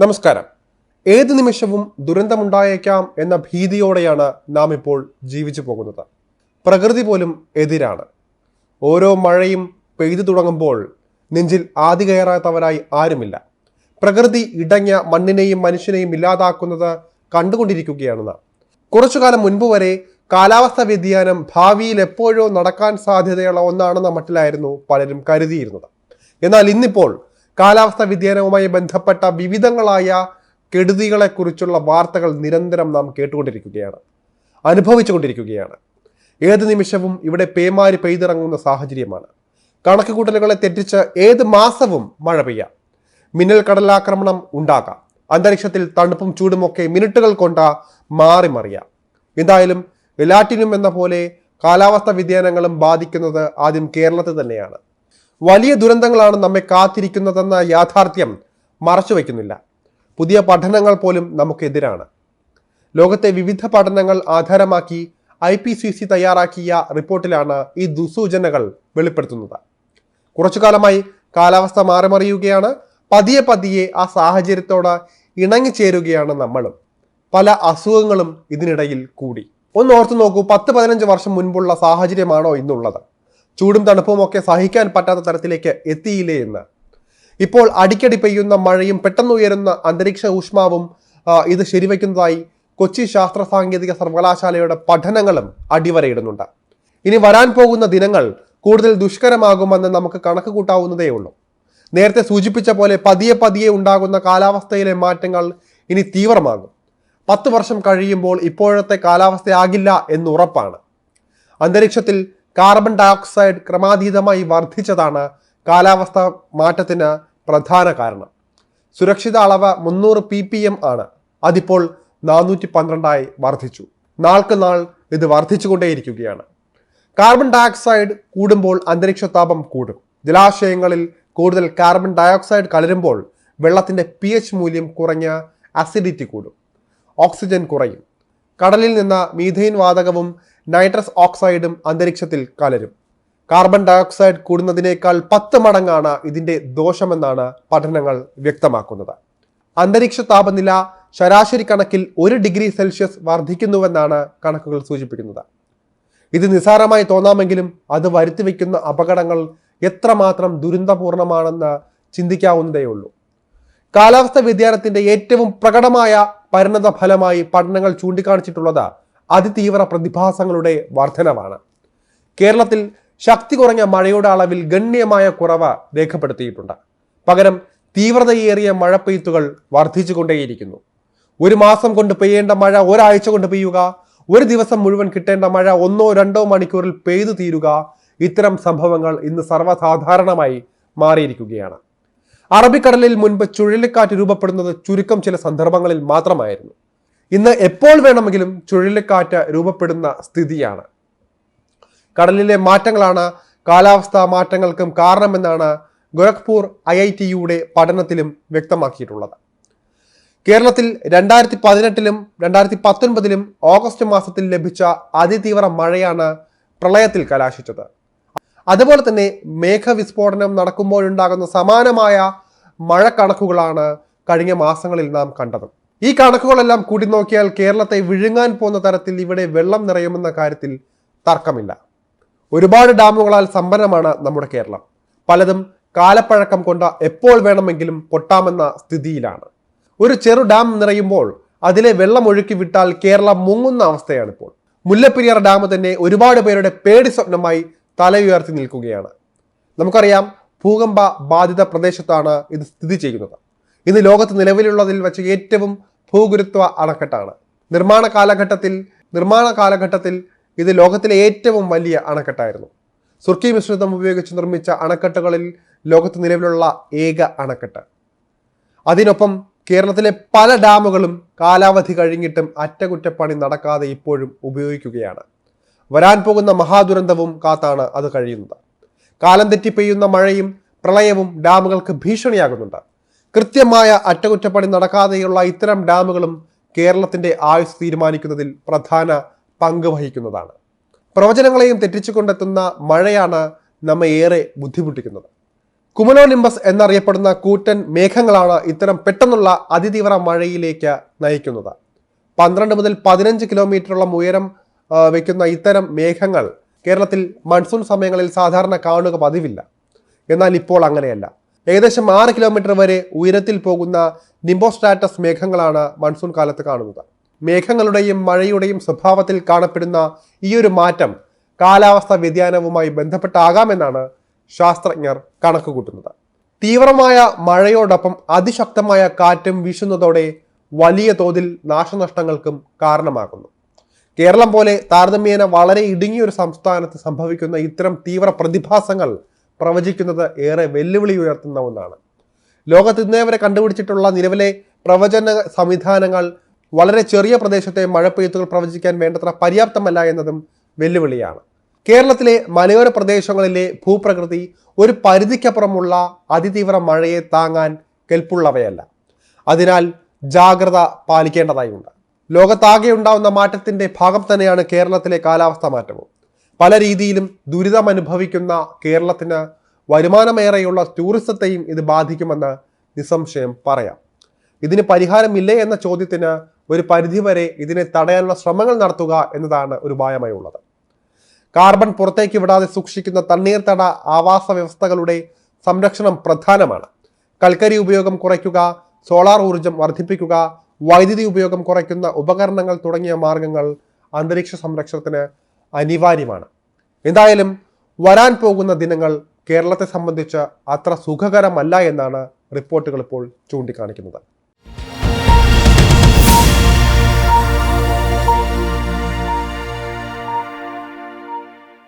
നമസ്കാരം. ഏത് നിമിഷവും ദുരന്തമുണ്ടായേക്കാം എന്ന ഭീതിയോടെയാണ് നാം ഇപ്പോൾ ജീവിച്ചു പോകുന്നത്. പ്രകൃതി പോലും എതിരാണ്. ഓരോ മഴയും പെയ്തു തുടങ്ങുമ്പോൾ നെഞ്ചിൽ ആദി കയറാത്തവരായി ആരുമില്ല. പ്രകൃതി ഇടഞ്ഞ മണ്ണിനെയും മനുഷ്യനെയും ഇല്ലാതാക്കുന്നത് കണ്ടുകൊണ്ടിരിക്കുകയാണ് നാം. കുറച്ചു കാലം മുൻപ് വരെ കാലാവസ്ഥാ വ്യതിയാനം ഭാവിയിൽ എപ്പോഴോ നടക്കാൻ സാധ്യതയുള്ള ഒന്നാണെന്ന മട്ടിലായിരുന്നു പലരും കരുതിയിരുന്നത്. എന്നാൽ ഇന്നിപ്പോൾ കാലാവസ്ഥാ വ്യതിയാനവുമായി ബന്ധപ്പെട്ട വിവിധങ്ങളായ കെടുതികളെക്കുറിച്ചുള്ള വാർത്തകൾ നിരന്തരം നാം കേട്ടുകൊണ്ടിരിക്കുകയാണ് അനുഭവിച്ചുകൊണ്ടിരിക്കുകയാണ്. ഏത് നിമിഷവും ഇവിടെ പേമാരി പെയ്തിറങ്ങുന്ന സാഹചര്യമാണ്. കണക്കുകൂട്ടലുകളെ തെറ്റിച്ച് ഏത് മാസവും മഴ പെയ്യാം. മിന്നൽ കടലാക്രമണം ഉണ്ടാകാം. അന്തരീക്ഷത്തിൽ തണുപ്പും ചൂടുമൊക്കെ മിനിറ്റുകൾ കൊണ്ട് മാറി മറിയാം. എന്തായാലും എല്ലാറ്റിനും എന്ന പോലെ കാലാവസ്ഥാ വ്യതിയാനങ്ങളും ബാധിക്കുന്നത് ആദ്യം കേരളത്തെ തന്നെയാണ്. വലിയ ദുരന്തങ്ങളാണ് നമ്മെ കാത്തിരിക്കുന്നതെന്ന യാഥാർത്ഥ്യം മറച്ചു വയ്ക്കുന്നില്ല. പുതിയ പഠനങ്ങൾ പോലും നമുക്കെതിരാണ്. ലോകത്തെ വിവിധ പഠനങ്ങൾ ആധാരമാക്കി ഐ പി സി സി തയ്യാറാക്കിയ റിപ്പോർട്ടിലാണ് ഈ ദുസൂചനകൾ വെളിപ്പെടുത്തുന്നത്. കുറച്ചു കാലമായി കാലാവസ്ഥ മാറിമറിയുകയാണ്. പതിയെ പതിയെ ആ സാഹചര്യത്തോട് ഇണങ്ങിച്ചേരുകയാണ് നമ്മളും. പല അസുഖങ്ങളും ഇതിനിടയിൽ കൂടി. ഒന്ന് ഓർത്തു നോക്കൂ പത്ത് പതിനഞ്ച് വർഷം മുൻപുള്ള സാഹചര്യമാണോ ഇന്നുള്ളത്? ചൂടും തണുപ്പും ഒക്കെ സഹിക്കാൻ പറ്റാത്ത തരത്തിലേക്ക് എത്തിയില്ലേ എന്ന്. ഇപ്പോൾ അടിക്കടി പെയ്യുന്ന മഴയും പെട്ടെന്ന് ഉയരുന്ന അന്തരീക്ഷ ഊഷ്മാവും ഇത് ശരിവയ്ക്കുന്നതായി കൊച്ചി ശാസ്ത്ര സാങ്കേതിക സർവകലാശാലയുടെ പഠനങ്ങളും അടിവരയിടുന്നുണ്ട്. ഇനി വരാൻ പോകുന്ന ദിനങ്ങൾ കൂടുതൽ ദുഷ്കരമാകുമെന്ന് നമുക്ക് കണക്ക് കൂട്ടാവുന്നതേ ഉള്ളൂ. നേരത്തെ സൂചിപ്പിച്ച പോലെ പതിയെ പതിയെ ഉണ്ടാകുന്ന കാലാവസ്ഥയിലെ മാറ്റങ്ങൾ ഇനി തീവ്രമാകും. പത്ത് വർഷം കഴിയുമ്പോൾ ഇപ്പോഴത്തെ കാലാവസ്ഥയാകില്ല എന്നുറപ്പാണ് അന്തരീക്ഷത്തിൽ കാർബൺ ഡയോക്സൈഡ് ക്രമാതീതമായി വർദ്ധിച്ചതാണ് കാലാവസ്ഥ മാറ്റത്തിന് പ്രധാന കാരണം. സുരക്ഷിത അളവ് മുന്നൂറ് പി പി എം ആണ്. അതിപ്പോൾ നാനൂറ്റി പന്ത്രണ്ടായി വർദ്ധിച്ചു. നാൾക്ക് നാൾ ഇത് വർദ്ധിച്ചുകൊണ്ടേയിരിക്കുകയാണ്. കാർബൺ ഡയോക്സൈഡ് കൂടുമ്പോൾ അന്തരീക്ഷ താപം കൂടും. ജലാശയങ്ങളിൽ കൂടുതൽ കാർബൺ ഡയോക്സൈഡ് കലരുമ്പോൾ വെള്ളത്തിന്റെ പി എച്ച് മൂല്യം കുറഞ്ഞ അസിഡിറ്റി കൂടും. ഓക്സിജൻ കുറയും. കടലിൽ നിന്ന് മീഥെയിൻ വാതകവും നൈട്രസ് ഓക്സൈഡും അന്തരീക്ഷത്തിൽ കലരും. കാർബൺ ഡയോക്സൈഡ് കൂടുന്നതിനേക്കാൾ പത്ത് മടങ്ങാണ് ഇതിന്റെ ദോഷമെന്നാണ് പഠനങ്ങൾ വ്യക്തമാക്കുന്നത്. അന്തരീക്ഷ താപനില ശരാശരി കണക്കിൽ ഒരു ഡിഗ്രി സെൽഷ്യസ് വർദ്ധിക്കുന്നുവെന്നാണ് കണക്കുകൾ സൂചിപ്പിക്കുന്നത്. ഇത് നിസാരമായി തോന്നാമെങ്കിലും അത് വരുത്തിവെക്കുന്ന അപകടങ്ങൾ എത്രമാത്രം ദുരന്തപൂർണമാണെന്ന് ചിന്തിക്കാവുന്നതേയുള്ളൂ. കാലാവസ്ഥ വ്യതിയാനത്തിന്റെ ഏറ്റവും പ്രകടമായ പരിണത ഫലമായി പഠനങ്ങൾ ചൂണ്ടിക്കാണിച്ചിട്ടുള്ളത് അതിതീവ്ര പ്രതിഭാസങ്ങളുടെ വർധനവാണ്. കേരളത്തിൽ ശക്തി കുറഞ്ഞ മഴയുടെ അളവിൽ ഗണ്യമായ കുറവ് രേഖപ്പെടുത്തിയിട്ടുണ്ട്. പകരം തീവ്രതയേറിയ മഴപ്പെയ്ത്തുകൾ വർദ്ധിച്ചുകൊണ്ടേയിരിക്കുന്നു. ഒരു മാസം കൊണ്ട് പെയ്യേണ്ട മഴ ഒരാഴ്ച കൊണ്ട് പെയ്യുക ഒരു ദിവസം മുഴുവൻ കിട്ടേണ്ട മഴ ഒന്നോ രണ്ടോ മണിക്കൂറിൽ പെയ്തു തീരുക ഇത്തരം സംഭവങ്ങൾ ഇന്ന് സർവസാധാരണമായി മാറിയിരിക്കുകയാണ്. അറബിക്കടലിൽ മുൻപ് ചുഴലിക്കാറ്റ് രൂപപ്പെടുന്നത് ചുരുക്കം ചില സന്ദർഭങ്ങളിൽ മാത്രമായിരുന്നു. ഇന്ന് എപ്പോൾ വേണമെങ്കിലും ചുഴലിക്കാറ്റ് രൂപപ്പെടുന്ന സ്ഥിതിയാണ്. കടലിലെ മാറ്റങ്ങളാണ് കാലാവസ്ഥാ മാറ്റങ്ങൾക്കും കാരണമെന്നാണ് ഗോരഖ്പൂർ ഐ ഐ ടിയുടെ പഠനത്തിലും വ്യക്തമാക്കിയിട്ടുള്ളത്. കേരളത്തിൽ രണ്ടായിരത്തി പതിനെട്ടിലും രണ്ടായിരത്തി പത്തൊൻപതിലും ഓഗസ്റ്റ് മാസത്തിൽ ലഭിച്ച അതിതീവ്ര മഴയാണ് പ്രളയത്തിൽ കലാശിച്ചത്. അതുപോലെ തന്നെ മേഘവിസ്ഫോടനം നടക്കുമ്പോഴുണ്ടാകുന്ന സമാനമായ മഴ കണക്കുകളാണ് കഴിഞ്ഞ മാസങ്ങളിൽ നാം കണ്ടത്. ഈ കണക്കുകളെല്ലാം കൂടി നോക്കിയാൽ കേരളത്തെ വിഴുങ്ങാൻ പോകുന്ന തരത്തിൽ ഇവിടെ വെള്ളം നിറയുമെന്ന കാര്യത്തിൽ തർക്കമില്ല. ഒരുപാട് ഡാമുകളാൽ സമ്പന്നമാണ് നമ്മുടെ കേരളം. പലതും കാലപ്പഴക്കം കൊണ്ട് എപ്പോൾ വേണമെങ്കിലും പൊട്ടാമെന്ന സ്ഥിതിയിലാണ്. ഒരു ചെറു ഡാം നിറയുമ്പോൾ അതിലെ വെള്ളം ഒഴുക്കി വിട്ടാൽ കേരളം മുങ്ങുന്ന അവസ്ഥയാണിപ്പോൾ. മുല്ലപ്പെരിയാർ ഡാം തന്നെ ഒരുപാട് പേരുടെ പേടി സ്വപ്നമായി തലയുയർത്തി നിൽക്കുകയാണ്. നമുക്കറിയാം ഭൂകമ്പ ബാധിത പ്രദേശത്താണ് ഇത് സ്ഥിതി ചെയ്യുന്നത്. ഇന്ന് ലോകത്ത് നിലവിലുള്ളതിൽ വെച്ച് ഏറ്റവും ഭൂഗുരുത്വ അണക്കെട്ടാണ്. നിർമ്മാണ കാലഘട്ടത്തിൽ നിർമ്മാണ കാലഘട്ടത്തിൽ ഇത് ലോകത്തിലെ ഏറ്റവും വലിയ അണക്കെട്ടായിരുന്നു. സുർക്കി മിശ്രിതം ഉപയോഗിച്ച് നിർമ്മിച്ച അണക്കെട്ടുകളിൽ ലോകത്ത് നിലവിലുള്ള ഏക അണക്കെട്ട്. അതിനൊപ്പം കേരളത്തിലെ പല ഡാമുകളും കാലാവധി കഴിഞ്ഞിട്ടും അറ്റകുറ്റപ്പണി നടക്കാതെ ഇപ്പോഴും ഉപയോഗിക്കുകയാണ്. വരാൻ പോകുന്ന മഹാദുരന്തവും കാത്താണ് അത് കഴിയുന്നത്. കാലം തെറ്റി പെയ്യുന്ന മഴയും പ്രളയവും ഡാമുകൾക്ക് ഭീഷണിയാകുന്നുണ്ട്. കൃത്യമായ അറ്റകുറ്റപ്പണി നടക്കാതെയുള്ള ഇത്തരം ഡാമുകളും കേരളത്തിന്റെ ആയുസ് തീരുമാനിക്കുന്നതിൽ പ്രധാന പങ്ക് വഹിക്കുന്നതാണ്. പ്രവചനങ്ങളെയും തെറ്റിച്ചുകൊണ്ടെത്തുന്ന മഴയാണ് നമ്മെ ഏറെ ബുദ്ധിമുട്ടിക്കുന്നത്. കുമലോ നിംബസ് എന്നറിയപ്പെടുന്ന കൂറ്റൻ മേഘങ്ങളാണ് ഇത്തരം പെട്ടെന്നുള്ള അതിതീവ്ര മഴയിലേക്ക് നയിക്കുന്നത്. പന്ത്രണ്ട് മുതൽ പതിനഞ്ച് കിലോമീറ്ററോളം ഉയരം വയ്ക്കുന്ന ഇത്തരം മേഘങ്ങൾ കേരളത്തിൽ മൺസൂൺ സമയങ്ങളിൽ സാധാരണ കാണുക പതിവില്ല. എന്നാൽ ഇപ്പോൾ അങ്ങനെയല്ല. ഏകദേശം ആറ് കിലോമീറ്റർ വരെ ഉയരത്തിൽ പോകുന്ന നിംബോസ്റ്റാറ്റസ് മേഘങ്ങളാണ് മൺസൂൺ കാലത്ത് കാണുന്നത്. മേഘങ്ങളുടെയും മഴയുടെയും സ്വഭാവത്തിൽ കാണപ്പെടുന്ന ഈ ഒരു മാറ്റം കാലാവസ്ഥാ വ്യതിയാനവുമായി ബന്ധപ്പെട്ടാകാമെന്നാണ് ശാസ്ത്രജ്ഞർ കണക്കുകൂട്ടുന്നത്. തീവ്രമായ മഴയോടൊപ്പം അതിശക്തമായ കാറ്റും വീശുന്നതോടെ വലിയ തോതിൽ നാശനഷ്ടങ്ങൾക്കും കാരണമാകുന്നു. കേരളം പോലെ താരതമ്യേന വളരെ ഇടുങ്ങിയൊരു സംസ്ഥാനത്ത് സംഭവിക്കുന്ന ഇത്തരം തീവ്ര പ്രതിഭാസങ്ങൾ പ്രവചിക്കുന്നത് ഏറെ വെല്ലുവിളി ഉയർത്തുന്ന ഒന്നാണ്. ലോകത്ത് ഇന്നേ വരെ കണ്ടുപിടിച്ചിട്ടുള്ള നിലവിലെ പ്രവചന സംവിധാനങ്ങൾ വളരെ ചെറിയ പ്രദേശത്തെ മഴപ്പെയ്ത്തുകൾ പ്രവചിക്കാൻ വേണ്ടത്ര പര്യാപ്തമല്ല എന്നതും വെല്ലുവിളിയാണ്. കേരളത്തിലെ മലയോര പ്രദേശങ്ങളിലെ ഭൂപ്രകൃതി ഒരു പരിധിക്കപ്പുറമുള്ള അതിതീവ്ര മഴയെ താങ്ങാൻ കെൽപ്പുള്ളവയല്ല. അതിനാൽ ജാഗ്രത പാലിക്കേണ്ടതായുണ്ട്. ലോകത്താകെ ഉണ്ടാവുന്ന മാറ്റത്തിന്റെ ഭാഗം തന്നെയാണ് കേരളത്തിലെ കാലാവസ്ഥ മാറ്റവും. പല രീതിയിലും ദുരിതം അനുഭവിക്കുന്ന കേരളത്തിന് വരുമാനമേറെയുള്ള ടൂറിസത്തെയും ഇത് ബാധിക്കുമെന്ന് നിസ്സംശയം പറയാം. ഇതിന് പരിഹാരമില്ലേ എന്ന ചോദ്യത്തിന് ഒരു പരിധിവരെ ഇതിനെ തടയാനുള്ള ശ്രമങ്ങൾ നടത്തുക എന്നതാണ് ഒരു ഉപായമായി ഉള്ളത്. കാർബൺ പുറത്തേക്ക് വിടാതെ സൂക്ഷിക്കുന്ന തണ്ണീർത്തട ആവാസ വ്യവസ്ഥകളുടെ സംരക്ഷണം പ്രധാനമാണ്. കൽക്കരി ഉപയോഗം കുറയ്ക്കുക സോളാർ ഊർജം വർദ്ധിപ്പിക്കുക വൈദ്യുതി ഉപയോഗം കുറയ്ക്കുന്ന ഉപകരണങ്ങൾ തുടങ്ങിയ മാർഗങ്ങൾ അന്തരീക്ഷ സംരക്ഷണത്തിന് അനിവാര്യമാണ്. എന്തായാലും വരാൻ പോകുന്ന ദിനങ്ങൾ കേരളത്തെ സംബന്ധിച്ച് അത്ര സുഖകരമല്ല എന്നാണ് റിപ്പോർട്ടുകൾ ഇപ്പോൾ ചൂണ്ടിക്കാണിക്കുന്നത്.